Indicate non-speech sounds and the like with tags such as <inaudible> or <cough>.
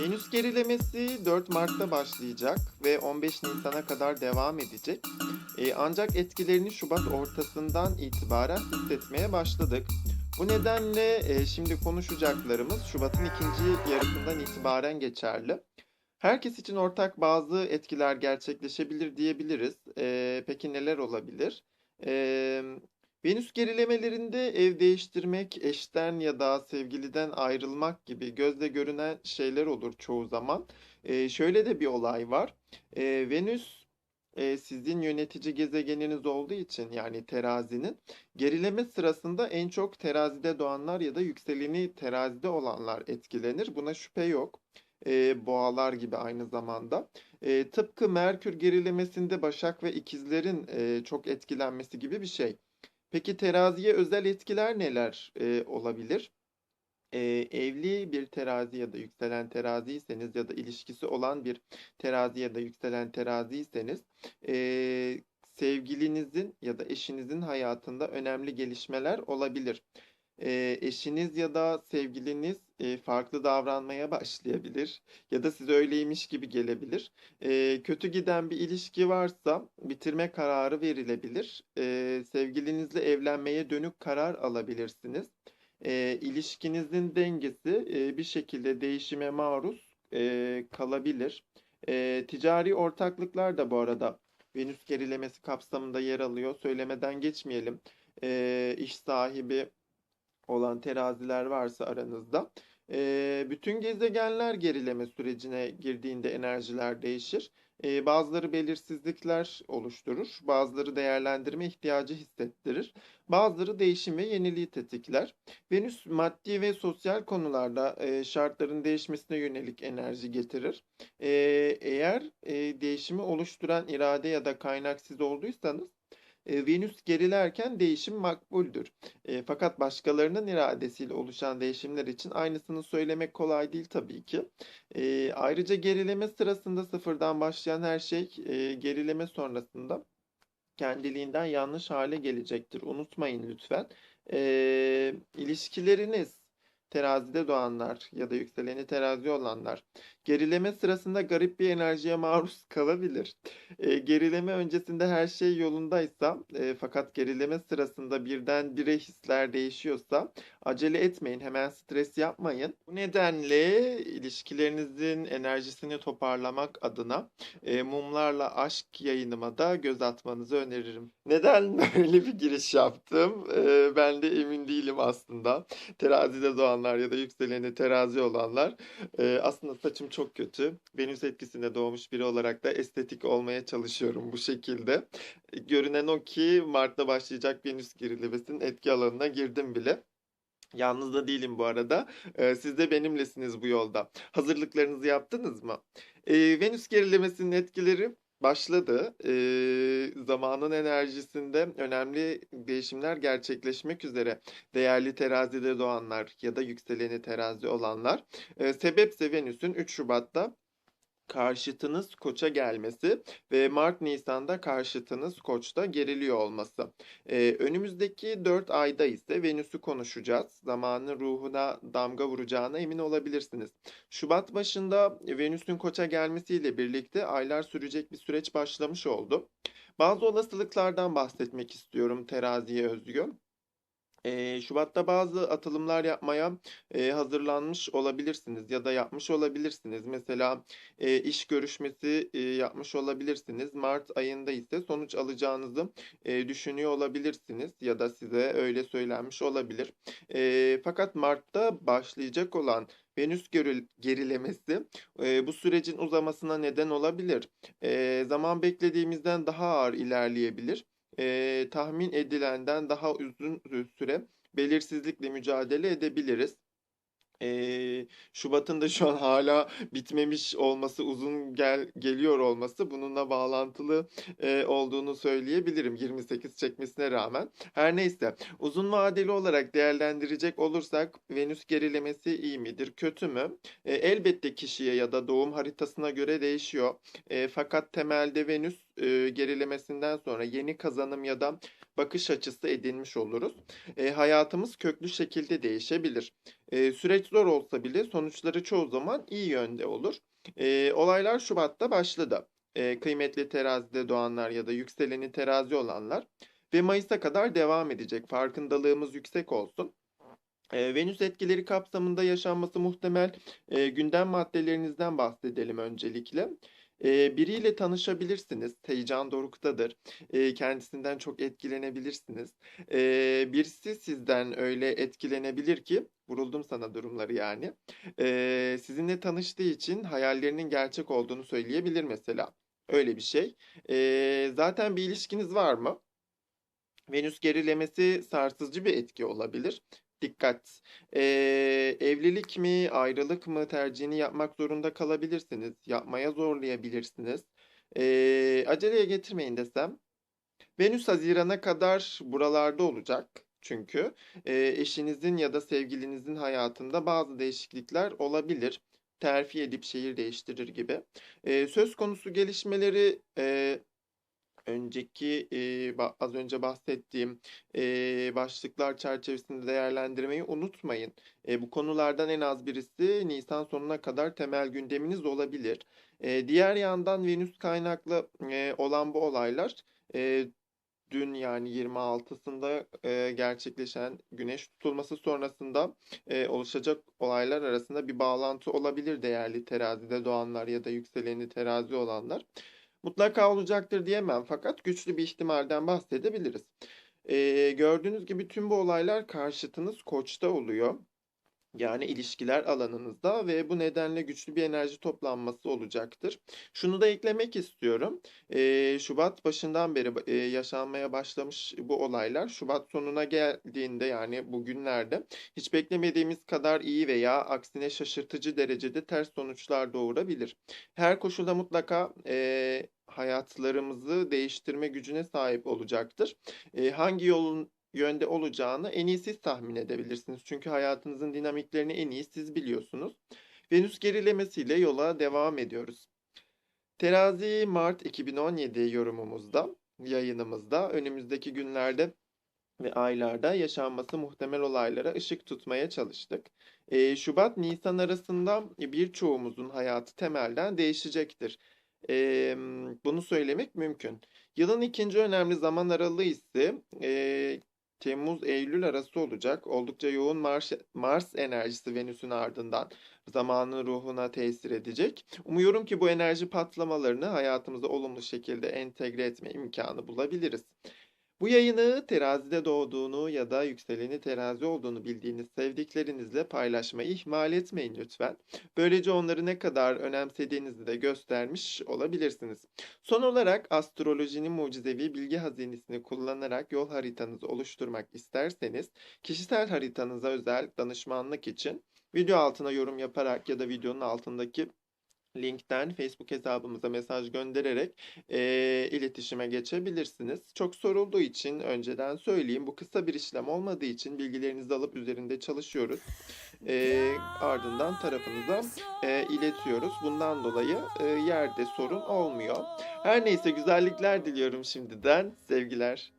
Venüs gerilemesi 4 Mart'ta başlayacak ve 15 Nisan'a kadar devam edecek. E, ancak etkilerini Şubat ortasından itibaren hissetmeye başladık. Bu nedenle e, şimdi konuşacaklarımız Şubat'ın ikinci yarısından itibaren geçerli. Herkes için ortak bazı etkiler gerçekleşebilir diyebiliriz. E, peki neler olabilir? E, Venüs gerilemelerinde ev değiştirmek, eşten ya da sevgiliden ayrılmak gibi gözle görünen şeyler olur çoğu zaman. Ee, şöyle de bir olay var. Ee, Venüs e, sizin yönetici gezegeniniz olduğu için yani terazinin gerileme sırasında en çok terazide doğanlar ya da yükseleni terazide olanlar etkilenir. Buna şüphe yok. Ee, boğalar gibi aynı zamanda. Ee, tıpkı Merkür gerilemesinde Başak ve İkizlerin e, çok etkilenmesi gibi bir şey. Peki teraziye özel etkiler neler e, olabilir? E, evli bir terazi ya da yükselen teraziyseniz ya da ilişkisi olan bir terazi ya da yükselen teraziyseniz e, sevgilinizin ya da eşinizin hayatında önemli gelişmeler olabilir. E, eşiniz ya da sevgiliniz e, farklı davranmaya başlayabilir ya da size öyleymiş gibi gelebilir. E, kötü giden bir ilişki varsa bitirme kararı verilebilir. E, sevgilinizle evlenmeye dönük karar alabilirsiniz. E, ilişkinizin dengesi e, bir şekilde değişime maruz e, kalabilir. E, ticari ortaklıklar da bu arada Venüs gerilemesi kapsamında yer alıyor. Söylemeden geçmeyelim. E, iş sahibi olan teraziler varsa aranızda. Ee, bütün gezegenler gerileme sürecine girdiğinde enerjiler değişir. Ee, bazıları belirsizlikler oluşturur, bazıları değerlendirme ihtiyacı hissettirir, bazıları değişim ve yeniliği tetikler. Venüs maddi ve sosyal konularda e, şartların değişmesine yönelik enerji getirir. Ee, eğer e, değişimi oluşturan irade ya da kaynak siz olduysanız e, Venüs gerilerken değişim makbuldür. E, fakat başkalarının iradesiyle oluşan değişimler için aynısını söylemek kolay değil tabii ki. E, ayrıca gerileme sırasında sıfırdan başlayan her şey e, gerileme sonrasında kendiliğinden yanlış hale gelecektir. Unutmayın lütfen. E, ilişkileriniz terazide doğanlar ya da yükseleni terazi olanlar gerileme sırasında garip bir enerjiye maruz kalabilir. E, gerileme öncesinde her şey yolundaysa e, fakat gerileme sırasında birdenbire hisler değişiyorsa acele etmeyin, hemen stres yapmayın. Bu nedenle ilişkilerinizin enerjisini toparlamak adına e, mumlarla aşk yayınıma da göz atmanızı öneririm. Neden <laughs> böyle bir giriş yaptım? E, ben de emin değilim aslında. Terazide doğanlar ya da yükseleni terazi olanlar e, aslında saçım çok kötü. Venüs etkisinde doğmuş biri olarak da estetik olmaya çalışıyorum bu şekilde. Görünen o ki Mart'ta başlayacak Venüs gerilemesinin etki alanına girdim bile. Yalnız da değilim bu arada. Ee, siz de benimlesiniz bu yolda. Hazırlıklarınızı yaptınız mı? Ee, Venüs gerilemesinin etkileri başladı. Ee, zamanın enerjisinde önemli değişimler gerçekleşmek üzere. Değerli terazide doğanlar ya da yükseleni terazi olanlar. Ee, sebepse Venüs'ün 3 Şubat'ta karşıtınız koça gelmesi ve Mart Nisan'da karşıtınız koçta geriliyor olması. Ee, önümüzdeki 4 ayda ise Venüs'ü konuşacağız. Zamanın ruhuna damga vuracağına emin olabilirsiniz. Şubat başında Venüs'ün koça gelmesiyle birlikte aylar sürecek bir süreç başlamış oldu. Bazı olasılıklardan bahsetmek istiyorum teraziye özgü. Eee, Şubat'ta bazı atılımlar yapmaya eee, hazırlanmış olabilirsiniz ya da yapmış olabilirsiniz. Mesela eee, iş görüşmesi eee, yapmış olabilirsiniz. Mart ayında ise sonuç alacağınızı eee, düşünüyor olabilirsiniz ya da size öyle söylenmiş olabilir. Eee, fakat Mart'ta başlayacak olan Venüs geril- gerilemesi eee, bu sürecin uzamasına neden olabilir. Eee, zaman beklediğimizden daha ağır ilerleyebilir e, tahmin edilenden daha uzun süre belirsizlikle mücadele edebiliriz. Ee, Şubat'ın da şu an hala bitmemiş olması, uzun gel geliyor olması bununla bağlantılı e, olduğunu söyleyebilirim 28 çekmesine rağmen. Her neyse uzun vadeli olarak değerlendirecek olursak Venüs gerilemesi iyi midir, kötü mü? E, elbette kişiye ya da doğum haritasına göre değişiyor. E, fakat temelde Venüs e, gerilemesinden sonra yeni kazanım ya da bakış açısı edinmiş oluruz. E, hayatımız köklü şekilde değişebilir. E, süreç zor olsa bile sonuçları çoğu zaman iyi yönde olur. E, olaylar Şubat'ta başladı. E, kıymetli terazide doğanlar ya da yükseleni terazi olanlar ve Mayıs'a kadar devam edecek. Farkındalığımız yüksek olsun. E, Venüs etkileri kapsamında yaşanması muhtemel e, gündem maddelerinizden bahsedelim öncelikle. Biriyle tanışabilirsiniz. Heyecan doruktadır. Kendisinden çok etkilenebilirsiniz. Birisi sizden öyle etkilenebilir ki, vuruldum sana durumları yani. Sizinle tanıştığı için hayallerinin gerçek olduğunu söyleyebilir mesela. Öyle bir şey. Zaten bir ilişkiniz var mı? Venüs gerilemesi sarsıcı bir etki olabilir. Dikkat. Ee, evlilik mi, ayrılık mı tercihini yapmak zorunda kalabilirsiniz. Yapmaya zorlayabilirsiniz. Ee, aceleye getirmeyin desem. Venüs Haziran'a kadar buralarda olacak. Çünkü e, eşinizin ya da sevgilinizin hayatında bazı değişiklikler olabilir. Terfi edip şehir değiştirir gibi. Ee, söz konusu gelişmeleri e, önceki e, az önce bahsettiğim e, başlıklar çerçevesinde değerlendirmeyi unutmayın. E, bu konulardan en az birisi Nisan sonuna kadar temel gündeminiz olabilir. E, diğer yandan Venüs kaynaklı e, olan bu olaylar e, dün yani 26'sında e, gerçekleşen güneş tutulması sonrasında e, oluşacak olaylar arasında bir bağlantı olabilir değerli terazide doğanlar ya da yükseleni terazi olanlar. Mutlaka olacaktır diyemem fakat güçlü bir ihtimalden bahsedebiliriz. Ee, gördüğünüz gibi tüm bu olaylar karşıtınız Koç'ta oluyor. Yani ilişkiler alanınızda ve bu nedenle güçlü bir enerji toplanması olacaktır. Şunu da eklemek istiyorum. Ee, Şubat başından beri e, yaşanmaya başlamış bu olaylar Şubat sonuna geldiğinde yani bugünlerde hiç beklemediğimiz kadar iyi veya aksine şaşırtıcı derecede ters sonuçlar doğurabilir. Her koşulda mutlaka e, hayatlarımızı değiştirme gücüne sahip olacaktır. E, hangi yolun yönde olacağını en iyi siz tahmin edebilirsiniz. Çünkü hayatınızın dinamiklerini en iyi siz biliyorsunuz. Venüs gerilemesiyle yola devam ediyoruz. Terazi Mart 2017 yorumumuzda, yayınımızda önümüzdeki günlerde ve aylarda yaşanması muhtemel olaylara ışık tutmaya çalıştık. Ee, Şubat-Nisan arasında birçoğumuzun hayatı temelden değişecektir. Ee, bunu söylemek mümkün. Yılın ikinci önemli zaman aralığı ise Temmuz-Eylül arası olacak. Oldukça yoğun Mars, Mars enerjisi Venüs'ün ardından zamanın ruhuna tesir edecek. Umuyorum ki bu enerji patlamalarını hayatımıza olumlu şekilde entegre etme imkanı bulabiliriz. Bu yayını terazide doğduğunu ya da yükseleni terazi olduğunu bildiğiniz sevdiklerinizle paylaşmayı ihmal etmeyin lütfen. Böylece onları ne kadar önemsediğinizi de göstermiş olabilirsiniz. Son olarak astrolojinin mucizevi bilgi hazinesini kullanarak yol haritanızı oluşturmak isterseniz kişisel haritanıza özel danışmanlık için video altına yorum yaparak ya da videonun altındaki linkten Facebook hesabımıza mesaj göndererek e, iletişime geçebilirsiniz. Çok sorulduğu için önceden söyleyeyim. Bu kısa bir işlem olmadığı için bilgilerinizi alıp üzerinde çalışıyoruz. E, ardından tarafınıza e, iletiyoruz. Bundan dolayı e, yerde sorun olmuyor. Her neyse güzellikler diliyorum şimdiden. Sevgiler.